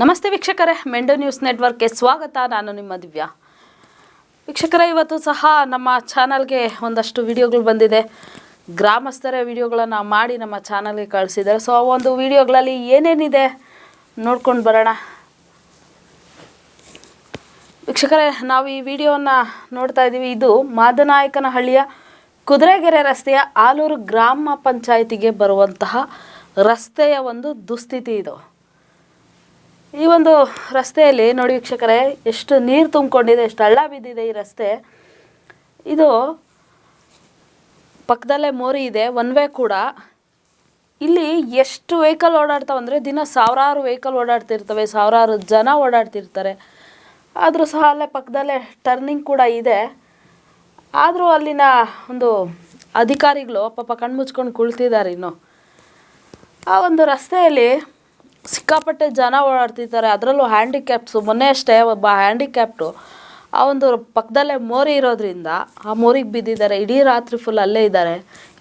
ನಮಸ್ತೆ ವೀಕ್ಷಕರೇ, ಮೆಂಡೋ ನ್ಯೂಸ್ ನೆಟ್ವರ್ಕ್ಗೆ ಸ್ವಾಗತ. ನಾನು ನಿಮ್ಮ ದಿವ್ಯಾ. ವೀಕ್ಷಕರೇ, ಇವತ್ತು ಸಹ ನಮ್ಮ ಚಾನಲ್ಗೆ ಒಂದಷ್ಟು ವಿಡಿಯೋಗಳು ಬಂದಿದೆ. ಗ್ರಾಮಸ್ಥರ ವಿಡಿಯೋಗಳನ್ನು ಮಾಡಿ ನಮ್ಮ ಚಾನಲ್ಗೆ ಕಳಿಸಿದ್ದಾರೆ. ಸೊ ಆ ಒಂದು ವಿಡಿಯೋಗಳಲ್ಲಿ ಏನೇನಿದೆ ನೋಡ್ಕೊಂಡು ಬರೋಣ. ವೀಕ್ಷಕರೇ, ನಾವು ಈ ವಿಡಿಯೋವನ್ನು ನೋಡ್ತಾ ಇದ್ದೀವಿ. ಇದು ಮಾದನಾಯಕನಹಳ್ಳಿಯ ಕುದುರೆಗೆರೆ ರಸ್ತೆಯ ಆಲೂರು ಗ್ರಾಮ ಪಂಚಾಯಿತಿಗೆ ಬರುವಂತಹ ರಸ್ತೆಯ ಒಂದು ದುಸ್ಥಿತಿ ಇದು. ಈ ಒಂದು ರಸ್ತೆಯಲ್ಲಿ ನೋಡಿ ವೀಕ್ಷಕರೇ, ಎಷ್ಟು ನೀರು ತುಂಬಿಕೊಂಡಿದೆ, ಎಷ್ಟು ಹಳ್ಳ ಬಿದ್ದಿದೆ ಈ ರಸ್ತೆ. ಇದು ಪಕ್ಕದಲ್ಲೇ ಮೋರಿ ಇದೆ ಒನ್ ವೇ ಕೂಡ. ಇಲ್ಲಿ ಎಷ್ಟು ವೆಹಿಕಲ್ ಓಡಾಡ್ತಾವೆ ಅಂದರೆ ದಿನ ಸಾವಿರಾರು ವೆಹಿಕಲ್ ಓಡಾಡ್ತಿರ್ತವೆ, ಸಾವಿರಾರು ಜನ ಓಡಾಡ್ತಿರ್ತಾರೆ. ಆದರೂ ಸಹ ಅಲ್ಲೇ ಪಕ್ಕದಲ್ಲೇ ಟರ್ನಿಂಗ್ ಕೂಡ ಇದೆ. ಆದರೂ ಅಲ್ಲಿನ ಒಂದು ಅಧಿಕಾರಿಗಳು ಪಾಪ ಕಣ್ಮುಚ್ಕೊಂಡು ಕುಳ್ತಿದ್ದಾರೆ ಇನ್ನು. ಆ ಒಂದು ರಸ್ತೆಯಲ್ಲಿ ಸಿಕ್ಕಾಪಟ್ಟೆ ಜನ ಓಡಾಡ್ತಿದ್ದಾರೆ. ಅದರಲ್ಲೂ ಹ್ಯಾಂಡಿಕ್ಯಾಪ್ಸು ಮೊನ್ನೆ ಅಷ್ಟೇ ಒಬ್ಬ ಹ್ಯಾಂಡಿಕ್ಯಾಪ್ಟು ಆ ಒಂದು ಪಕ್ಕದಲ್ಲೇ ಮೋರಿ ಇರೋದ್ರಿಂದ ಆ ಮೋರಿಗೆ ಬಿದ್ದಿದ್ದಾರೆ. ಇಡೀ ರಾತ್ರಿ ಫುಲ್ ಅಲ್ಲೇ ಇದ್ದಾರೆ.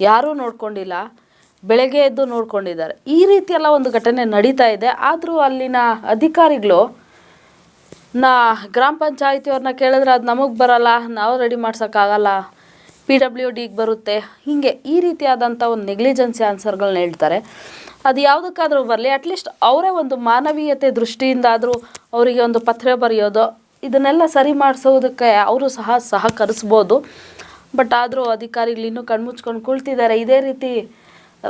ಯಾರೂ ನೋಡ್ಕೊಂಡಿಲ್ಲ. ಬೆಳಗ್ಗೆ ಎದ್ದು ನೋಡ್ಕೊಂಡಿದ್ದಾರೆ. ಈ ರೀತಿಯೆಲ್ಲ ಒಂದು ಘಟನೆ ನಡೀತಾ ಇದೆ. ಆದರೂ ಅಲ್ಲಿನ ಅಧಿಕಾರಿಗಳು, ನಾ ಗ್ರಾಮ ಪಂಚಾಯಿತಿಯವ್ರನ್ನ ಕೇಳಿದ್ರೆ ಅದು ನಮಗೆ ಬರಲ್ಲ. ನಾವು ರೆಡಿ ಮಾಡ್ಸೋಕ್ಕಾಗಲ್ಲ. ಪಿ ಡಬ್ಲ್ಯೂ ಡಿಗೆ ಬರುತ್ತೆ. ಹೀಗೆ ಈ ರೀತಿಯಾದಂಥ ಒಂದು ನೆಗ್ಲಿಜೆನ್ಸಿ ಆನ್ಸರ್ಗಳನ್ನ ಹೇಳ್ತಾರೆ. ಅದು ಯಾವುದಕ್ಕಾದರೂ ಬರಲಿ ಅಟ್ಲೀಸ್ಟ್ ಅವರೇ ಒಂದು ಮಾನವೀಯತೆ ದೃಷ್ಟಿಯಿಂದಾದರೂ ಅವರಿಗೆ ಒಂದು ಪತ್ರ ಬರೆಯೋದು, ಇದನ್ನೆಲ್ಲ ಸರಿ ಮಾಡಿಸೋದಕ್ಕೆ ಅವರು ಸಹ ಸಹಕರಿಸ್ಬೋದು. ಬಟ್ ಆದರೂ ಅಧಿಕಾರಿಗಳು ಇನ್ನೂ ಕಣ್ಮುಚ್ಕೊಂಡು ಕುಳ್ತಿದ್ದಾರೆ. ಇದೇ ರೀತಿ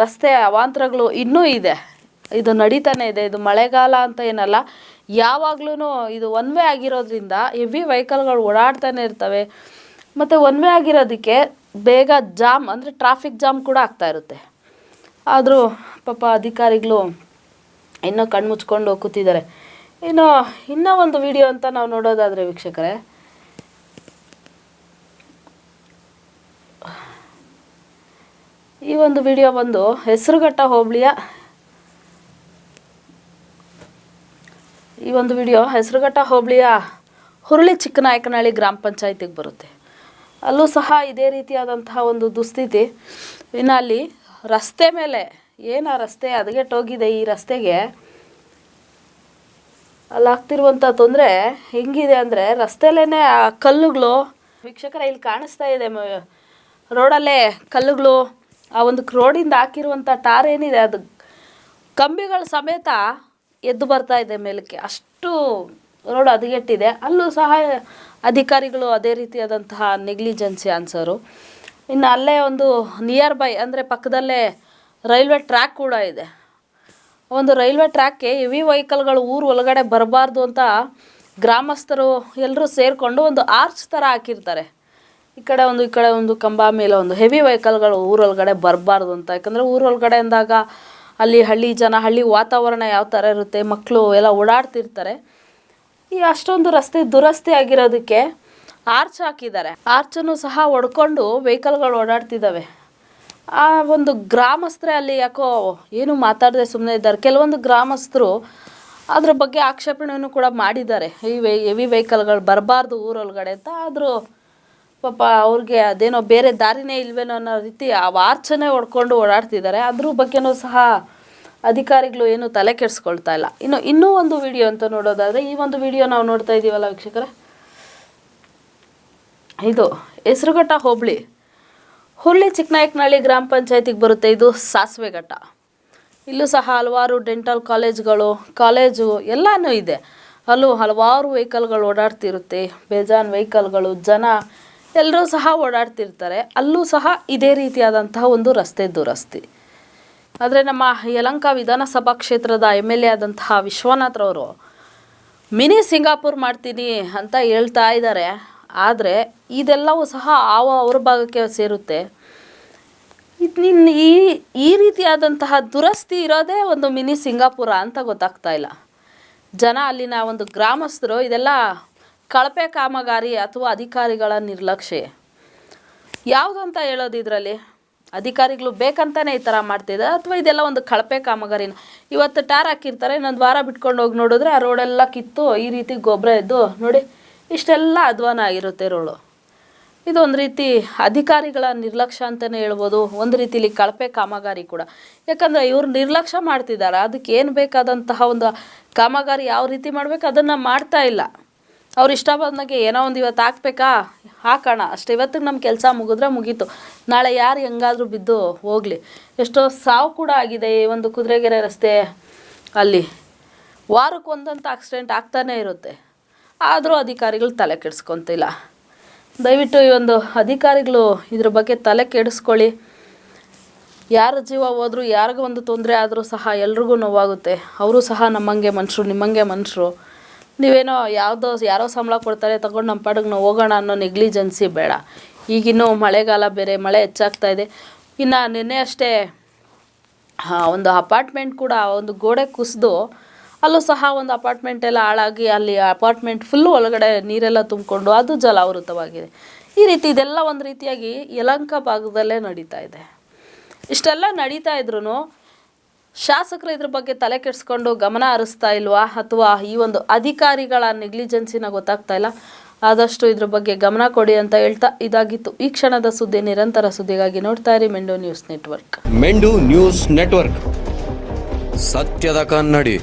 ರಸ್ತೆ ಅವಾಂತರಗಳು ಇನ್ನೂ ಇದೆ. ಇದು ನಡೀತಾನೆ ಇದೆ. ಇದು ಮಳೆಗಾಲ ಅಂತ ಏನಲ್ಲ ಯಾವಾಗ್ಲೂ ಇದು ಒನ್ ವೇ ಆಗಿರೋದ್ರಿಂದ ಹೆವಿ ವೆಹಿಕಲ್ಗಳು ಓಡಾಡ್ತಾನೆ ಇರ್ತವೆ. ಮತ್ತು ಒನ್ ವೇ ಆಗಿರೋದಕ್ಕೆ ಬೇಗ ಜಾಮ್, ಅಂದರೆ ಟ್ರಾಫಿಕ್ ಜಾಮ್ ಕೂಡ ಆಗ್ತಾ ಇರುತ್ತೆ. ಆದರೂ ಪಾಪ ಅಧಿಕಾರಿಗಳು ಇನ್ನೂ ಕಣ್ಣು ಮುಚ್ಕೊಂಡು ಕೂತಿದ್ದಾರೆ ಇನ್ನು, ಇನ್ನೂ ಒಂದು ವಿಡಿಯೋ ಅಂತ ನಾವು ನೋಡೋದಾದರೆ ವೀಕ್ಷಕರೇ. ಈ ಒಂದು ವಿಡಿಯೋ ಬಂದು ಹೆಸರುಘಟ್ಟ ಹೋಬಳಿಯ ಈ ಒಂದು ವಿಡಿಯೋ ಹೆಸರುಘಟ್ಟ ಹೋಬಳಿಯ ಹುರುಳಿ ಚಿಕ್ಕನಾಯಕನಹಳ್ಳಿ ಗ್ರಾಮ ಪಂಚಾಯತಿಗೆ ಬರುತ್ತೆ. ಅಲ್ಲೂ ಸಹ ಇದೇ ರೀತಿಯಾದಂತಹ ಒಂದು ದುಸ್ಥಿತಿ. ಇನ್ನು ಅಲ್ಲಿ ರಸ್ತೆ ಮೇಲೆ ಏನು ಆ ರಸ್ತೆ ಅದಗೆಟ್ಟೋಗಿದೆ ಈ ರಸ್ತೆಗೆ? ಅಲ್ಲಿ ಆಗ್ತಿರುವಂಥ ತೊಂದರೆ ಹೆಂಗಿದೆ ಅಂದರೆ ರಸ್ತೆಲೇ ಆ ಕಲ್ಲುಗಳು ವೀಕ್ಷಕರ ಇಲ್ಲಿ ಕಾಣಿಸ್ತಾ ಇದೆ. ರೋಡಲ್ಲೇ ಕಲ್ಲುಗಳು, ಆ ಒಂದು ರೋಡಿಂದ ಹಾಕಿರುವಂಥ ಟಾರ್ ಏನಿದೆ ಅದು ಕಂಬಿಗಳ ಸಮೇತ ಎದ್ದು ಬರ್ತಾ ಇದೆ ಮೇಲಕ್ಕೆ. ಅಷ್ಟು ರೋಡ್ ಹದಗೆಟ್ಟಿದೆ ಅಲ್ಲೂ ಸಹ ಅಧಿಕಾರಿಗಳು ಅದೇ ರೀತಿಯಾದಂತಹ ನೆಗ್ಲಿಜೆನ್ಸಿ ಆನ್ಸರು ಇನ್ನು ಅಲ್ಲೇ ಒಂದು ನಿಯರ್ ಬೈ ಅಂದರೆ ಪಕ್ಕದಲ್ಲೇ ರೈಲ್ವೆ ಟ್ರ್ಯಾಕ್ ಕೂಡ ಇದೆ. ಒಂದು ರೈಲ್ವೆ ಟ್ರ್ಯಾಕ್ಗೆ ಹೆವಿ ವೆಹಿಕಲ್ಗಳು ಊರು ಒಳಗಡೆ ಬರಬಾರ್ದು ಅಂತ ಗ್ರಾಮಸ್ಥರು ಎಲ್ಲರೂ ಸೇರಿಕೊಂಡು ಒಂದು ಆರ್ಚ್ ಥರ ಹಾಕಿರ್ತಾರೆ. ಈ ಕಡೆ ಒಂದು, ಈ ಕಡೆ ಒಂದು ಕಂಬ ಮೇಲೆ ಒಂದು ಹೆವಿ ವೆಹಿಕಲ್ಗಳು ಊರೊಳಗಡೆ ಬರಬಾರ್ದು ಅಂತ. ಯಾಕಂದರೆ ಊರೊಳಗಡೆ ಅಂದಾಗ ಅಲ್ಲಿ ಹಳ್ಳಿ ಜನ, ಹಳ್ಳಿ ವಾತಾವರಣ ಯಾವ ಥರ ಇರುತ್ತೆ ಮಕ್ಕಳು ಎಲ್ಲ ಓಡಾಡ್ತಿರ್ತಾರೆ. ಈ ಅಷ್ಟೊಂದು ರಸ್ತೆ ದುರಸ್ತಿ ಆಗಿರೋದಕ್ಕೆ ಆರ್ಚ್ ಹಾಕಿದ್ದಾರೆ. ಆರ್ಚನ್ನು ಸಹ ಒಡ್ಕೊಂಡು ವೆಹಿಕಲ್ಗಳು ಓಡಾಡ್ತಿದ್ದಾವೆ. ಆ ಒಂದು ಗ್ರಾಮಸ್ಥರೇ ಅಲ್ಲಿ ಯಾಕೋ ಏನು ಮಾತಾಡದೆ ಸುಮ್ಮನೆ ಇದ್ದಾರೆ. ಕೆಲವೊಂದು ಗ್ರಾಮಸ್ಥರು ಅದ್ರ ಬಗ್ಗೆ ಆಕ್ಷೇಪಣೆಯನ್ನು ಕೂಡ ಮಾಡಿದ್ದಾರೆ. ಈ ವೆ, ಹೆವಿ ವೆಹಿಕಲ್ಗಳು ಬರಬಾರ್ದು ಊರೊಳಗಡೆ ಅಂತ. ಆದರೂ ಪಾಪ ಅವ್ರಿಗೆ ಅದೇನೋ ಬೇರೆ ದಾರಿನೇ ಇಲ್ವೇನೋ ಅನ್ನೋ ರೀತಿ ಆ ವಾರ್ಚನೇ ಹೊಡ್ಕೊಂಡು ಓಡಾಡ್ತಿದ್ದಾರೆ. ಅದ್ರ ಬಗ್ಗೆನೂ ಸಹ ಅಧಿಕಾರಿಗಳು ಏನು ತಲೆ ಕೆಡಿಸ್ಕೊಳ್ತಾ ಇಲ್ಲ. ಇನ್ನು, ಇನ್ನೂ ಒಂದು ವಿಡಿಯೋ ಅಂತ ನೋಡೋದಾದರೆ, ಈ ಒಂದು ವಿಡಿಯೋ ನಾವು ನೋಡ್ತಾ ಇದ್ದೀವಲ್ಲ ವೀಕ್ಷಕರ? ಇದು, ಹೆಸರುಘಟ್ಟ ಹೋಬಳಿ. ಹುರುಳಿ ಚಿಕ್ಕನಾಯಕನಹಳ್ಳಿ ಗ್ರಾಮ ಪಂಚಾಯತಿಗೆ ಬರುತ್ತೆ ಇದು ಸಾಸಿವೆ ಘಟ್ಟ. ಇಲ್ಲೂ ಸಹ ಹಲವಾರು ಡೆಂಟಲ್ ಕಾಲೇಜ್ಗಳು, ಕಾಲೇಜು ಎಲ್ಲನೂ ಇದೆ. ಅಲ್ಲೂ ಹಲವಾರು ವೆಹಿಕಲ್ಗಳು ಓಡಾಡ್ತಿರುತ್ತೆ. ಬೇಜಾನ್ ವೆಹಿಕಲ್ಗಳು, ಜನ ಎಲ್ಲರೂ ಸಹ ಓಡಾಡ್ತಿರ್ತಾರೆ. ಅಲ್ಲೂ ಸಹ ಇದೇ ರೀತಿಯಾದಂತಹ ಒಂದು ರಸ್ತೆ ದುರಸ್ತಿ. ಆದರೆ ನಮ್ಮ ಯಲಂಕ ವಿಧಾನಸಭಾ ಕ್ಷೇತ್ರದ ಎಂ ಎಲ್ ಎ ಆದಂತಹ ವಿಶ್ವನಾಥ್ರವರು ಮಿನಿ ಸಿಂಗಾಪುರ್ ಮಾಡ್ತೀನಿ ಅಂತ ಹೇಳ್ತಾ ಇದ್ದಾರೆ. ಆದರೆ ಇದೆಲ್ಲವೂ ಸಹ ಆವ ಅವ್ರ ಭಾಗಕ್ಕೆ ಸೇರುತ್ತೆ. ಇದನ್ನ ಈ ಈ ರೀತಿಯಾದಂತಹ ದುರಸ್ತಿ ಇರೋದೇ ಒಂದು ಮಿನಿ ಸಿಂಗಾಪುರ ಅಂತ ಗೊತ್ತಾಗ್ತಾ ಇಲ್ಲ. ಜನ ಅಲ್ಲಿನ ಒಂದು ಗ್ರಾಮಸ್ಥರು ಇದೆಲ್ಲ ಕಳಪೆ ಕಾಮಗಾರಿ ಅಥವಾ ಅಧಿಕಾರಿಗಳ ನಿರ್ಲಕ್ಷ್ಯ. ಯಾವುದು ಅಂತ ಹೇಳೋದು ಇದರಲ್ಲಿ? ಅಧಿಕಾರಿಗಳು ಬೇಕಂತಾನೆ ಈ ಥರ ಮಾಡ್ತಿದ್ದಾರೆ ಅಥವಾ ಇದೆಲ್ಲ ಒಂದು ಕಳಪೆ ಕಾಮಗಾರಿನ. ಇವತ್ತು ಟಾರ್ ಹಾಕಿರ್ತಾರೆ, ಇನ್ನೊಂದು ವಾರ ಬಿಟ್ಕೊಂಡು ಹೋಗಿ ನೋಡಿದ್ರೆ ಆ ರೋಡೆಲ್ಲ ಕಿತ್ತು, ಈ ರೀತಿ ಗೊಬ್ಬರ ಇದ್ದು ನೋಡಿ, ಇಷ್ಟೆಲ್ಲ ಅಧ್ವಾನ ಆಗಿರುತ್ತೆ ರೋಡು. ಇದು ಒಂದು ರೀತಿ ಅಧಿಕಾರಿಗಳ ನಿರ್ಲಕ್ಷ್ಯ ಅಂತಲೇ ಹೇಳ್ಬೋದು. ಒಂದು ರೀತಿಲಿ ಕಳಪೆ ಕಾಮಗಾರಿ ಕೂಡ. ಯಾಕಂದರೆ ಇವರು ನಿರ್ಲಕ್ಷ್ಯ ಮಾಡ್ತಿದ್ದಾರೆ. ಅದಕ್ಕೆ ಏನು ಬೇಕಾದಂತಹ ಒಂದು ಕಾಮಗಾರಿ ಯಾವ ರೀತಿ ಮಾಡಬೇಕು, ಅದನ್ನು ಮಾಡ್ತಾ ಇಲ್ಲ. ಅವ್ರು ಇಷ್ಟ ಬಂದಾಗೆ ಏನೋ ಒಂದು ಇವತ್ತು ಹಾಕ್ಬೇಕಾ? ಹಾಕೋಣ. ಅಷ್ಟು, ಇವತ್ತಿಗೆ ನಮ್ಮ ಕೆಲಸ ಮುಗಿದ್ರೆ ಮುಗೀತು. ನಾಳೆ ಯಾರು ಹೆಂಗಾದರೂ ಬಿದ್ದು ಹೋಗಲಿ. ಎಷ್ಟೋ ಸಾವು ಕೂಡ ಆಗಿದೆ ಈ ಒಂದು ಕುದುರೆಗೆರೆ ರಸ್ತೆ ಅಲ್ಲಿ. ವಾರಕ್ಕೆ ಒಂದಂತ ಆಕ್ಸಿಡೆಂಟ್ ಆಗ್ತಾನೇ ಇರುತ್ತೆ. ಆದರೂ ಅಧಿಕಾರಿಗಳು ತಲೆ ಕೆಡಿಸ್ಕೊತಿಲ್ಲ. ದಯವಿಟ್ಟು ಈ ಒಂದು ಅಧಿಕಾರಿಗಳು ಇದ್ರ ಬಗ್ಗೆ ತಲೆ ಕೆಡಿಸ್ಕೊಳ್ಳಿ. ಯಾರ ಜೀವ ಹೋದರೂ, ಯಾರಿಗೂ ಒಂದು ತೊಂದರೆ ಆದರೂ ಸಹ ಎಲ್ರಿಗೂ ನೋವಾಗುತ್ತೆ. ಅವರು ಸಹ ನಮ್ಮಂಗೆ ಮನುಷ್ಯರು ನಿಮ್ಮಂಗೆ ಮನುಷ್ಯರು ನೀವೇನೋ ಯಾವುದೋ ಯಾರೋ ಸಂಬಳ ಕೊಡ್ತಾರೆ, ತಗೊಂಡು ನಮ್ಮ ಪಾಡಿಗೆ ನಾವು ಹೋಗೋಣ ಅನ್ನೋ ನೆಗ್ಲಿಜೆನ್ಸಿ ಬೇಡ. ಈಗಿನ್ನೂ ಮಳೆಗಾಲ ಬೇರೆ, ಮಳೆ ಹೆಚ್ಚಾಗ್ತಾ ಇದೆ. ಇನ್ನು ನಿನ್ನೆ ಅಷ್ಟೇ ಒಂದು ಅಪಾರ್ಟ್ಮೆಂಟ್ ಕೂಡ, ಒಂದು ಗೋಡೆ ಕುಸಿದು, ಅಲ್ಲೂ ಸಹ ಒಂದು ಅಪಾರ್ಟ್ಮೆಂಟ್ ಎಲ್ಲ ಹಾಳಾಗಿ ಅಲ್ಲಿ ಅಪಾರ್ಟ್ಮೆಂಟ್ ಫುಲ್ಲು ಒಳಗಡೆ ನೀರೆಲ್ಲ ತುಂಬಿಕೊಂಡು ಅದು ಜಲಾವೃತವಾಗಿದೆ. ಈ ರೀತಿ ಇದೆಲ್ಲ ಒಂದು ರೀತಿಯಾಗಿ ಯಲಂಕ ಭಾಗದಲ್ಲೇ ನಡೀತಾ ಇದೆ. ಇಷ್ಟೆಲ್ಲ ನಡೀತಾ ಇದ್ರೂ ಶಾಸಕರು ಇದ್ರ ಬಗ್ಗೆ ತಲೆ ಕೆಡಿಸ್ಕೊಂಡು ಗಮನ ಹರಿಸ್ತಾ ಇಲ್ವಾ ಅಥವಾ ಈ ಒಂದು ಅಧಿಕಾರಿಗಳ ನೆಗ್ಲಿಜೆನ್ಸಿನ ಗೊತ್ತಾಗ್ತಾ ಇಲ್ಲ? ಆದಷ್ಟು ಇದ್ರ ಬಗ್ಗೆ ಗಮನ ಕೊಡಿ ಅಂತ ಹೇಳ್ತಾ ಇದಾಗಿತ್ತು. ಈ ಕ್ಷಣದ ಸುದ್ದಿ ನಿರಂತರ ಸುದ್ದಿಗಾಗಿ ನೋಡ್ತಾ ಇರಿ ಮೆಂಡೋ ನ್ಯೂಸ್ ನೆಟ್ವರ್ಕ್. ಮೆಂಡು news network. ಸತ್ಯದ ಕನ್ನಡಿ.